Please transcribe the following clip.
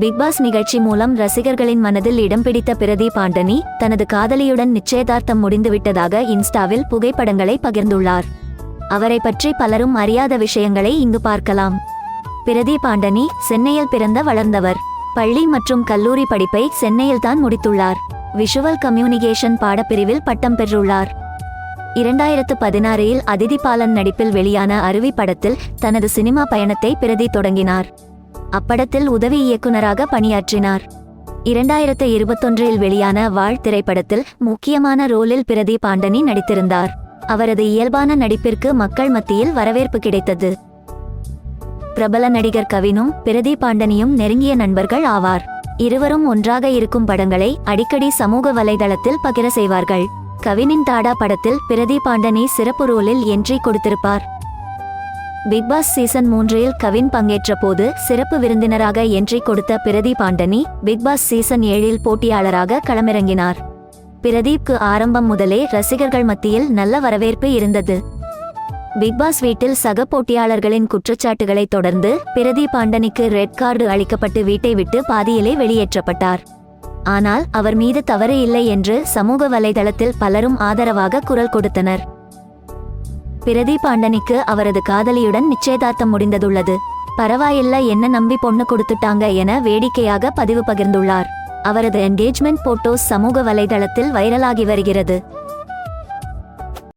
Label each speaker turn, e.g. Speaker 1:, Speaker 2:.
Speaker 1: Big pass நிகழ்ச்சி மூலம் ரசிகர்களின் மனதில் இடம் பிடித்த பிரதி பாண்டனி தனது காதலியுடன் நிச்சயதார்த்தம் முடிந்துவிட்டதாக இன்ஸ்டாவில் புகைப்படங்களை பகிர்ந்துள்ளார். அவரை பற்றி பலரும் அறியாத விஷயங்களை இங்கு பார்க்கலாம். பிரதி பாண்டனி சென்னையில் பிறந்த வளர்ந்தவர். பள்ளி மற்றும் கல்லூரி படிப்பை சென்னையில் தான் முடித்துள்ளார். விஷுவல் கம்யூனிகேஷன் பாடப்பிரிவில் பட்டம் பெற்றுள்ளார். இரண்டாயிரத்து பதினாறில் அதிதிபாலன் நடிப்பில் வெளியான அருவி படத்தில் தனது சினிமா பயணத்தை பிரதி தொடங்கினார். அப்படத்தில் உதவி இயக்குனராக பணியாற்றினார். இரண்டாயிரத்து இருபத்தொன்றில் வெளியான வாழ் திரைப்படத்தில் முக்கியமான ரோலில் பிரதீப் பாண்டனி நடித்திருந்தார். அவரது இயல்பான நடிப்பிற்கு மக்கள் மத்தியில் வரவேற்பு கிடைத்தது. பிரபல நடிகர் கவினும் பிரதீப் பாண்டனியும் நெருங்கிய நண்பர்கள் ஆவார். இருவரும் ஒன்றாக இருக்கும் படங்களை அடிக்கடி சமூக வலைதளத்தில் பகிர செய்வார்கள். கவினின் தாடா படத்தில் பிரதீப் பாண்டனி சிறப்பு ரோலில் என்ட்ரி கொடுத்திருப்பார். பிக் பாஸ் சீசன் மூன்றில் கவின் பங்கேற்ற போது சிறப்பு விருந்தினராக என்ட்ரி கொடுத்த Pradeep Antony Bigg Boss season ஏழில் போட்டியாளராக களமிறங்கினார். பிரதீப்க்கு ஆரம்பம் முதலே ரசிகர்கள் மத்தியில் நல்ல வரவேற்பு இருந்தது. பிக் பாஸ் வீட்டில் சக போட்டியாளர்களின் குற்றச்சாட்டுகளை தொடர்ந்து பிரதீப் ஆண்டனிக்கு ரெட் கார்டு அளிக்கப்பட்டு வீட்டை விட்டு பாதியிலே வெளியேற்றப்பட்டார். ஆனால் அவர் மீது தவறு இல்லை என்று சமூக வலைதளத்தில் பலரும் ஆதரவாக குரல் கொடுத்தனர். பிரதீப் ஆண்டனிக்கு அவரது காதலியுடன் நிச்சயதார்த்தம் முடிந்ததுள்ளது. பரவாயில்ல என்ன நம்பி பொண்ணு கொடுத்துட்டாங்க என வேடிக்கையாக பதிவு பகிர்ந்துள்ளார். அவரது என்கேஜ்மெண்ட் போட்டோஸ் சமூக வலைதளத்தில் வைரலாகி வருகிறது.